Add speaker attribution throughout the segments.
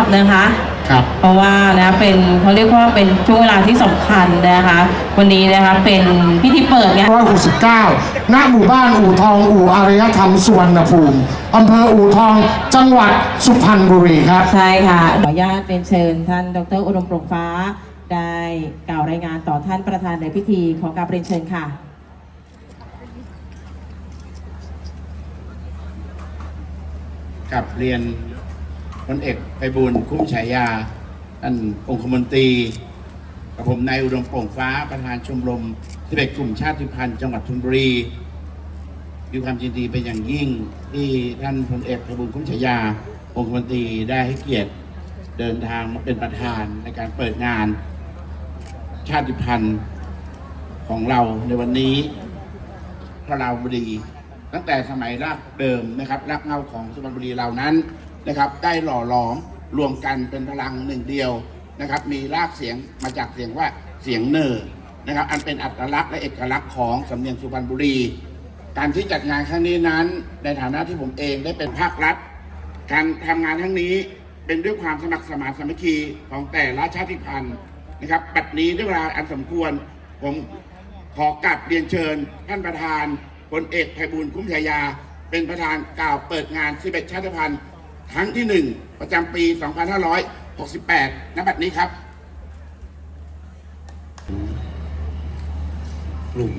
Speaker 1: พนะคะ
Speaker 2: ครับ
Speaker 1: เพราะว่านะเป็นเขาเรียกว่าเป็นช่วงเวลาที่สำคัญนะคะ วันนี้นะคะเป็นพิธีเปิดงาน
Speaker 2: 169 ณ หมู่บ้านอู่ทอง อู่อารยธรรมสุวรรณภูมิ อำเภออู่ทอง จังหวัดสุพรรณบุรีครับ
Speaker 1: ใช่ค่ะ ขออนุญาตเป็นเชิญท่านดรอุดมโปร่งฟ้า ได้กล่าวรายงานต่อท่านประธานในพิธีขอกราบเรียนเชิญค่ะ
Speaker 3: กับเรียน พลเอกไพบูลย์คุ้มฉายาท่านองคมนตรีกับผมนายอุดมโป่งฟ้าประธานชมรมที่เป็นกลุ่มชาติพันธุ์จังหวัดชลบุรีมีความยินดีเป็นอย่างยิ่งที่ท่านพลเอกไพบูลย์คุ้มฉายาองคมนตรีได้ให้เกียรติเดินทางมาเป็นประธานในการเปิดงาน ชาติพันธุ์ของเราในวันนี้พระราบุรี ตั้งแต่สมัยรากเดิมนะครับรากเงาของสุพรรณบุรีเรานั้น นะครับ ได้หล่อหลอมรวมกันเป็นพลังหนึ่งเดียวนะครับ มีรากเสียงมาจากเสียงว่าเสียงเนอนะครับ อันเป็นอัตลักษณ์และเอกลักษณ์ของสำเนียงสุพรรณบุรี การที่จัดงานครั้งนี้นั้น ในฐานะที่ผมเองได้เป็นภาครัฐ การทำงานทั้งนี้เป็นด้วยความสมัครสมานสามัคคีของแต่ละชาติพันธุ์นะครับปัจจุบันนี้ด้วยเวลาอันสมควรผมขอกลับเรียนเชิญ ท่านประธานพลเอกไพบูลย์คุ้มฉายา เป็นประธานกล่าวเปิดงาน11ชาติพันธุ์ ครั้งที่1ประจำปี 2568ณบัดนี้ครับ
Speaker 4: กลุ่ม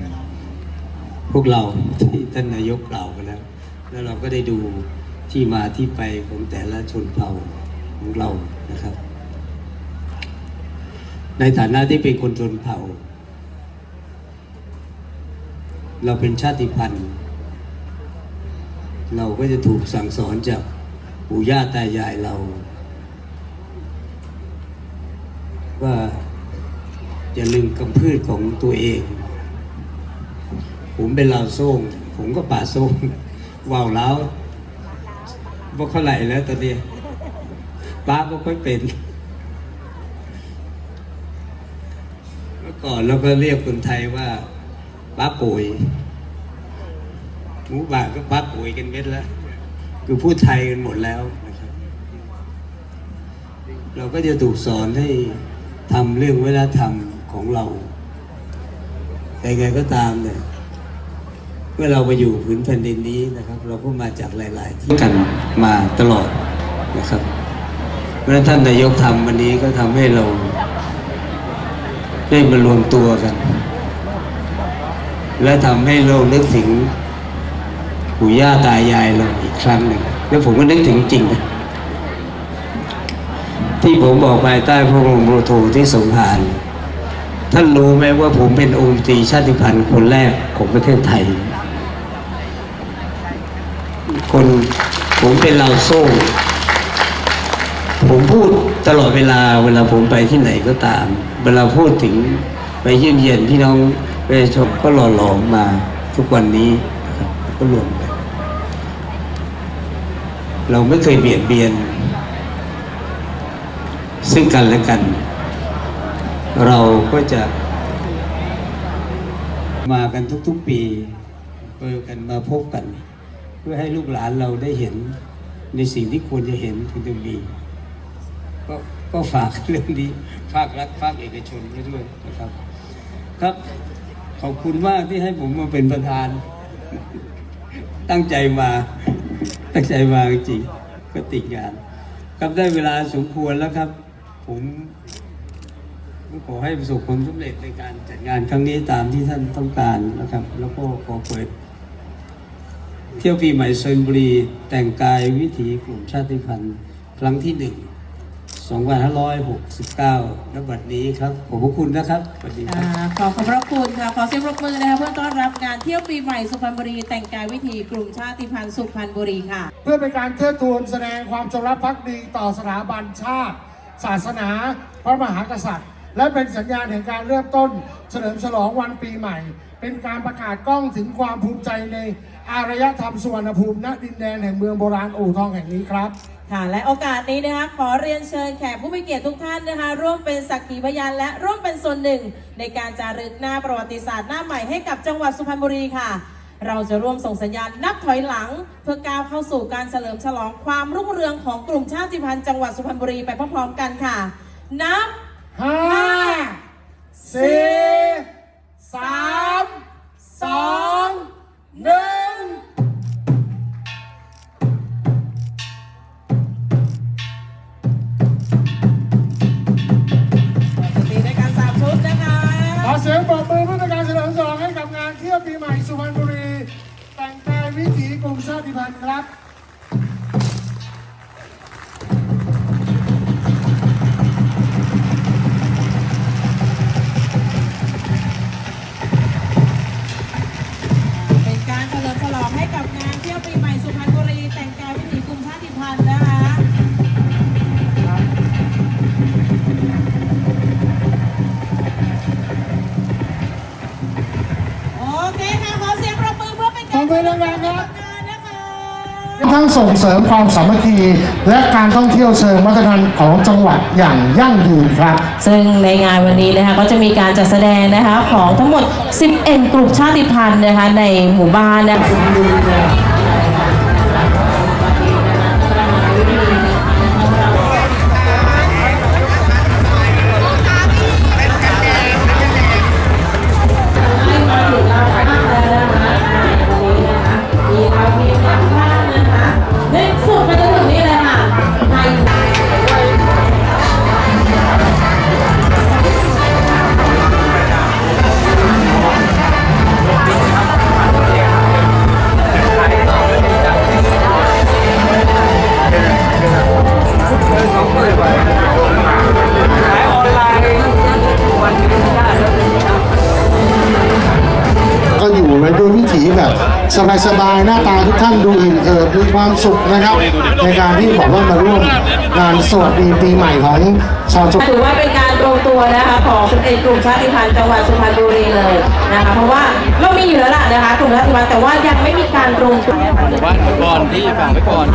Speaker 4: พวกเราที่ท่านนายกกล่าวไปแล้ว แล้วเราก็ได้ดูที่มาที่ไปของแต่ละชนเผ่าของเรานะครับ ในฐานะที่เป็นคนชนเผ่า เราเป็นชาติพันธุ์ เราก็จะถูกสั่งสอนจาก ปู่ย่าตายายเรา ว่าอย่าลืมกำพืชของตัวเอง ผมเป็นลาวโซ่งผมก็ป่าโซ่งว่าวแล้วบ่าเขาไหลแล้วตอนนี้ป้าก็ค่อยเป็นเมื่อก่อนเราก็เรียกคนไทยว่าป้าปุ๋ยหมูป่าก็ป้าปุ๋ยกันเม็ดแล้ว คือพูดไทยกันหมดแล้วนะครับ เราก็จะถูกสอนให้ทำเรื่องวัฒนธรรมของเราแต่ไงก็ตามเนี่ยเมื่อเรามาอยู่ผืนแผ่นดินนี้นะครับ เราก็มาจากหลาย ๆ ที่กันมาตลอดนะครับเพราะฉะนั้นท่านนายกทำวันนี้ก็ทำให้เราได้มารวมตัวกัน และทำให้เรานึกถึง ปู่ย่าตายายเราอีกครั้งหนึ่งแล้วผมก็นึกถึงจริงนะที่ผมบอกภายใต้พระบรมโรโทที่สงขลาท่านรู้ไหมว่าผมเป็นองค์ตีชาติพันธุ์คนแรกของประเทศไทย คนผมเป็นลาวโซ่ผมพูดตลอดเวลาเวลาผมไปที่ไหนก็ตาม เวลาพูดถึงไปเยี่ยมเยียนพี่น้องประชาชนก็หล่อหลอมมาทุกวันนี้ก็รวม เราไม่เคยเบียดเบียน ซึ่งกันและกัน เราก็จะมากันทุกๆปีเจอกันมาพบกัน เพื่อให้ลูกหลานเราได้เห็นในสิ่งที่ควรจะเห็นควรจะมีก็ก็ฝากเรื่องนี้ภาครัฐภาคเอกชนไว้ด้วยนะครับ ครับขอบคุณมากที่ให้ผมมาเป็นประธาน ตั้งใจมา ตั้งใจมาจริงก็ติดงาน ครับได้เวลาสมควรแล้วครับ ผมขอให้ประสบความสำเร็จในการจัดงานครั้งนี้ตามที่ท่านต้องการนะครับ แล้วก็ขอเปิด เที่ยวปีใหม่ชลบุรีแต่งกายวิถีกลุ่มชาติพันธุ์ ครั้งที่หนึ่ง 2569ณบัดนี้ครับ ขอบพระคุณนะครับสวัสดีครับ
Speaker 1: อ่าขอขอบพระคุณค่ะ ขอเสียงปรบมือนะคะเพื่อต้อนรับงานเที่ยวปีใหม่สุพรรณบุรี แต่งกายวิถีกลุ่มชาติพันธุ์สุพรรณบุรีค่ะ
Speaker 2: เพื่อเป็นการเทิดทูนแสดงความจงรักภักดีต่อสถาบันชาติ ศาสนา พระมหากษัตริย์ และเป็นสัญญาณแห่งการเริ่มต้น เฉลิมฉลองวันปีใหม่ เป็นการประกาศกล้องถึงความภูมิใจในอารยธรรมสุวรรณภูมิณดินแดนแห่งเมืองโบราณอู่ทองแห่งนี้ครับ
Speaker 1: ค่ะและโอกาสนี้นะคะขอเรียนเชิญแขกผู้มีเกียรติทุกท่านนะคะ ร่วมเป็นสักขีพยานและร่วมเป็นส่วนหนึ่ง ในการจารึกหน้าประวัติศาสตร์หน้าใหม่ให้กับจังหวัดสุพรรณบุรีค่ะ เราจะร่วมส่งสัญญาณนับถอยหลัง เพื่อก้าวเข้าสู่การเฉลิมฉลองความรุ่งเรืองของกลุ่มชาติพันธุ์จังหวัดสุพรรณบุรีไปพร้อมๆกันค่ะ นับ
Speaker 2: ห้าสี่สามสองหนึ่ง เสียงปรบมือเพื่อเป็นการเฉลิมฉลองให้กับงานเที่ยวปีใหม่สุพรรณบุรี แต่งกายวิถีกลุ่มชาติพันธุ์ครับ
Speaker 1: งส่งเสริม
Speaker 2: ความสามัคคีและการท่องเที่ยวเชิงวัฒนธรรมของจังหวัดอย่างยั่งยืนครับ
Speaker 1: ซึ่งในงานวันนี้นะคะก็จะมีการจัดแสดงนะคะของทั้งหมด 11 กลุ่มชาติพันธุ์นะคะในหมู่บ้านนะคะ ส
Speaker 2: บายๆหน้าตาทุกท่านดูอิ่มเอิบมีความสุขนะครับ ในการที่บอกว่ามาร่วมงานสวัสดีปีใหม่ของชาวจังหวัด
Speaker 1: ถือว่าเป็นการรวมตัวนะคะของ11กลุ่มชาติพันธุ์จังหวัดสุพรรณบุรีเลยนะคะเพราะว่าเรามีอยู่แล้วล่ะนะคะกลุ่มชาติพันธุ์แต่ว่ายังไม่มีการรวมตัว
Speaker 5: ว่าไว้ก่อนพี่ฝากไว้ก่อน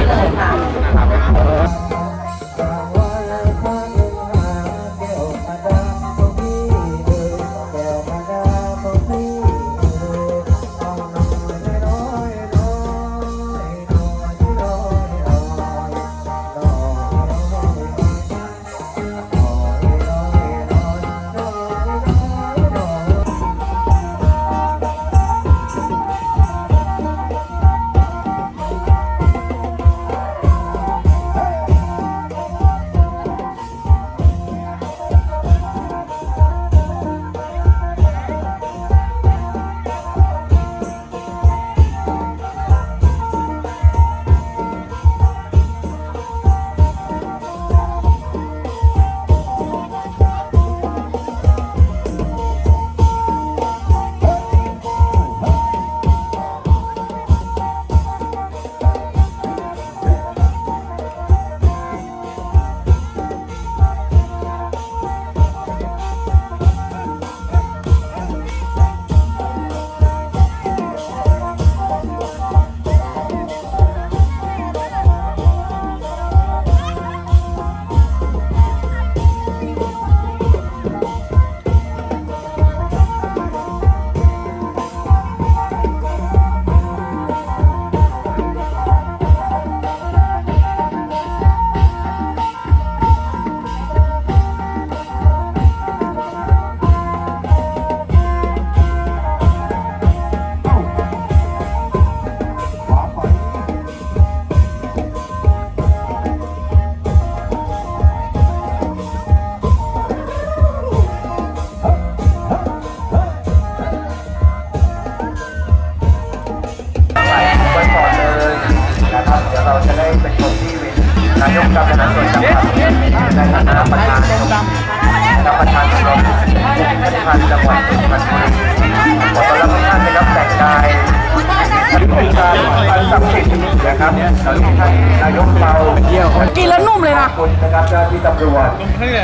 Speaker 6: ตำรวจ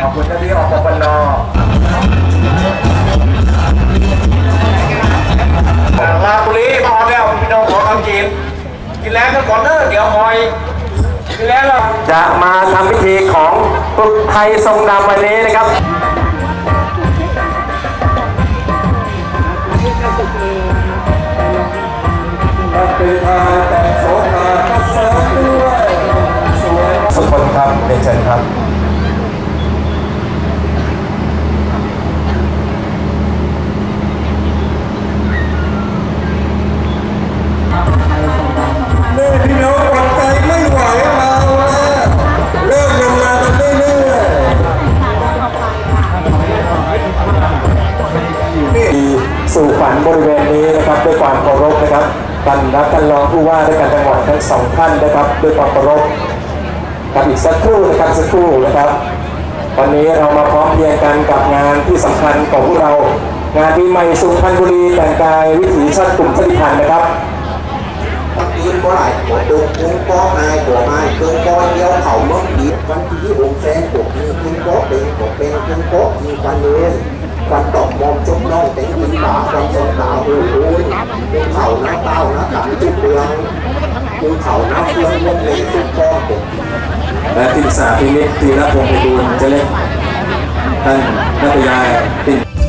Speaker 6: ขอบคุณเจ้าหน้าที่อปปนลาบุรีพอแล้วพี่น้องขอคำกินกินแล้วก็ก่อนเด้อเดี๋ยวหอยกินแล้วจะมาทำพิธีของตุ๊กไทยทรงดำวันนี้นะครับสุ
Speaker 7: คนครับเรีนเชิญครับ
Speaker 5: สู่ฝันบริเวณนี้นะครับด้วยความเคารพนะครับท่านรัฐท่านรองผู้ว่าด้วยการจังหวัดทั้งสองท่านนะครับด้วยความเคารพครับอีกสักครู่นะครับสักครู่นะครับ วันนี้เรามาพร้อมเพียงกันกับงานที่สำคัญของพวกเรา งานปีใหม่สุพรรณบุรีแต่งกายวิถีชาติกลุ่มชาติพันธุ์นะครับปีนบ่ไหลหั
Speaker 8: วันทีน วันตอกมองจมน้องเต็งตึงตาความสงสาวโอ้โหเข่าน้าเต้าหน้าตังจุกเบืองภูเข่าน้าเฟืองลมเหลวสุดกอง
Speaker 5: และทีมสาทีเล็กทีละพงไปดูจะเล่นท่านนักยายติ่